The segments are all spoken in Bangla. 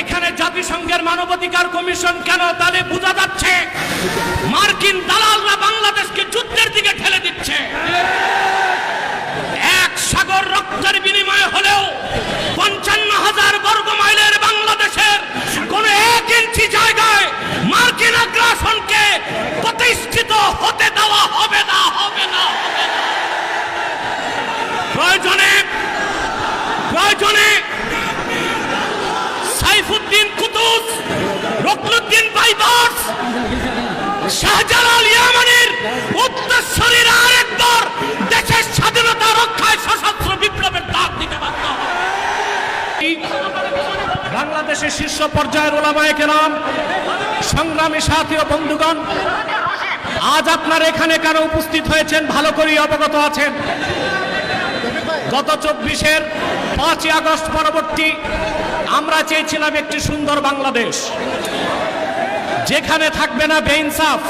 এখানে জাতিসংঘের মানবাধিকার কমিশন কেন তাহলে বোঝা যাচ্ছে? মার্কিন দালালরা বাংলাদেশকে যুদ্ধের দিকে ঠেলে দিচ্ছে। শাহজালাল ইয়ামানের উত্তরসূরির আরেকবার দেশের স্বাধীনতা রক্ষায় সশস্ত্র বিপ্লবের ডাক দিতে বাধ্য বাংলাদেশের শীর্ষ পর্যায়ের ওলামায়ে কেরাম সংগ্রামী সাথী ও বন্ধুগণ, আজ আপনার এখানে কেন উপস্থিত হয়েছেন, ভালো করেই অবগত আছেন। গত চব্বিশের পাঁচই আগস্ট পরবর্তী আমরা চেয়েছিলাম একটি সুন্দর বাংলাদেশ। যেখানে থাকবে না বেইনসাফ,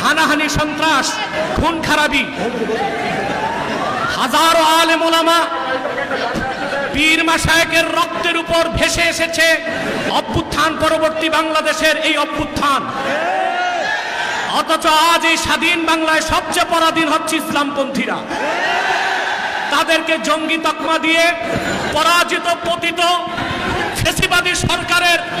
হানাহানি সন্ত্রাস, খুন খারাপি। হাজারো আলেম ওলামা পীর মাসায়কের রক্তের উপর ভেসে এসেছে অভ্যুত্থান পরবর্তী বাংলাদেশের এই অভ্যুত্থান। অথচ আজ এই স্বাধীন বাংলায় সবচেয়ে পরাধীন হচ্ছে ইসলামপন্থীরা। তাদেরকে জঙ্গি তকমা দিয়ে পরাজিত, পতিত ফেসিবাদী সরকারের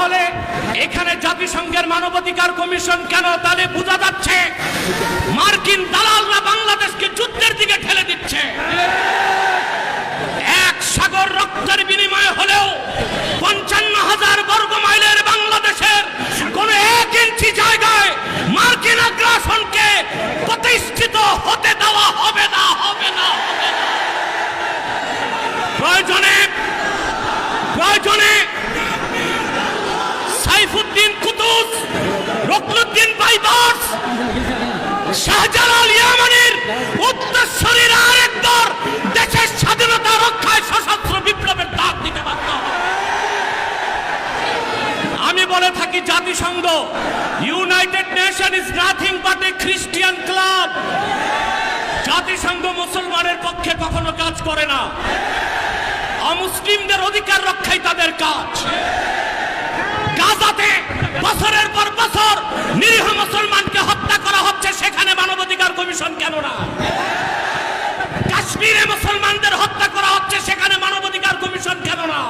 তাহলে এখানে জাতিসংঘের মানবাধিকার কমিশন কেন তাহলে বোঝা যাচ্ছে? মার্কিন দালালরা বাংলাদেশকে যুদ্ধের দিকে ঠেলে দিচ্ছে। এক সাগর রক্তের বিনিময়ে হলেও জাতিসংঘ United Nation is nothing but a Christian club জাতিসংঘ মুসলমানের পক্ষে কখনো কাজ করে না। অমুসলিমদের অধিকার রক্ষাই তাদের কাজ। গাজাতে বছরের পর বছর নিরীহ মুসলমানকে হত্যা করা হচ্ছে, সেখানে মানবাধিকার কমিশন কেন না? কাশ্মীরে মুসলমানদের হত্যা করা হচ্ছে, সেখানে মানবাধিকার কমিশন কেন না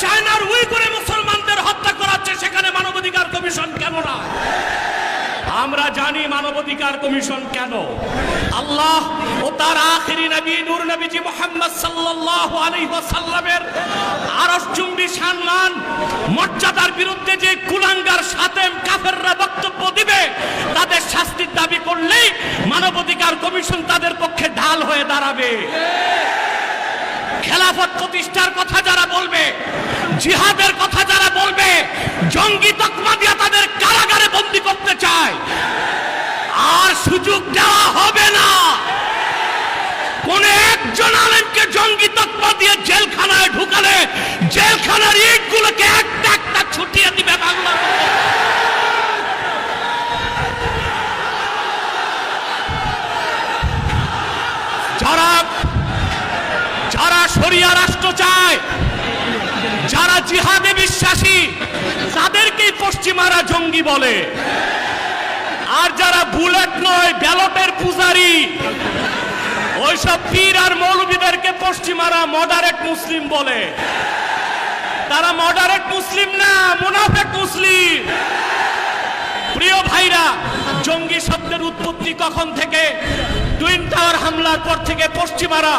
চায়নার উইগুরে মুসলমানদের হত্যা করা হচ্ছে সেখানে মানবাধিকার কমিশন কেন না আমরা জানি মানবাধিকার কমিশন কেন। আল্লাহ ও তার আখেরি নবী, নূর নবীজি মোহাম্মদ সাল্লাল্লাহু আলাইহি ওয়াসাল্লামের আরশ চুম্বি সম্মান, মর্যাদার বিরুদ্ধে যে কুলাঙ্গার সাতেম কাফেররা বক্তব্য দিবে, তাদের শাস্তির দাবি করলেই মানবাধিকার কমিশন তাদের পক্ষে ঢাল হয়ে দাঁড়াবে। খেলাফত প্রতিষ্ঠার কথা যারা বলবে, জিহাদের কথা যারা বলবে, জঙ্গি তকমা দিয়া তাদের কারাগারে বন্দি করতে চায়। আর সুযোগ দেওয়া হবে না। কোন একজন আলেমকে জঙ্গি তকমা দিয়ে জেলখানায় ঢুকালে জেলখানার ইটগুলোকে একটা একটা ছুটিয়ে দিবে বাংলা যারা যারা শরিয়া রাষ্ট্র চায় যারা জিহাদে বিশ্বাসী, তাদেরকেই পশ্চিমারা জঙ্গি বলে। আর যারা বুলেট নয়, ব্যালটের পূজারি, ওইসব পীর আর মৌলবীদেরকে পশ্চিমারা মডারেট মুসলিম বলে। তারা মডারেট মুসলিম না, মুনাফেক মুসলিম। প্রিয় ভাইরা, জঙ্গি শব্দের উৎপত্তি কখন থেকে? টুইন টাওয়ার হামলার পর থেকে পশ্চিমারা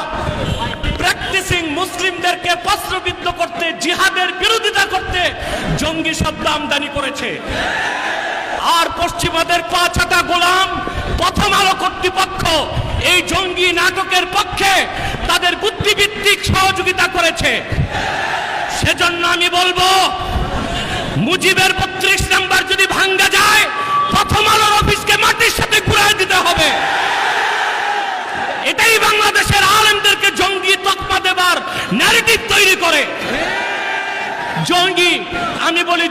প্র্যাকটিসিং মুসলিমদেরকে প্রশ্নবিদ্ধ করতে, জিহাদের বিরোধিতা করতে জঙ্গি শব্দ আমদানি করেছে। আর পশ্চিমাদের পাঁচাটা গোলাম, প্রথম আলো কর্তৃপক্ষ এই জঙ্গি নাটকের পক্ষে তাদের বুদ্ধিভিত্তিক সহযোগিতা করেছে। সেজন্য আমি বলব, মুজিবের বত্রিশ নাম্বার যদি ভাঙ্গা যায় প্রথম আলোর অফিসকে মাটির সাথে ঘুরাই দিতে হবে এটাই বাংলাদেশের আলেমদেরকে জঙ্গি তকমা দেবার ন্যারেটিভ তৈরি করে জঙ্গি আমি বলি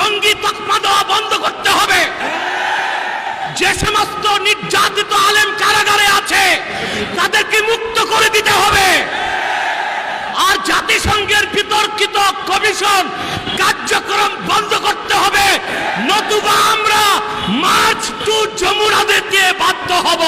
জঙ্গি- তকমা দেওয়া বন্ধ করতে হবে। যে সমস্ত নির্যাতিত আলেম কারাগারে আছে, তাদেরকে মুক্ত করে দিতে হবে। আর জাতিসংঘের বিতর্কিত কমিশন কার্যক্রম বন্ধ করতে হবে। নতুবা আমরা মার্চ টু যমুনাদের দিয়ে বাধ্য হব।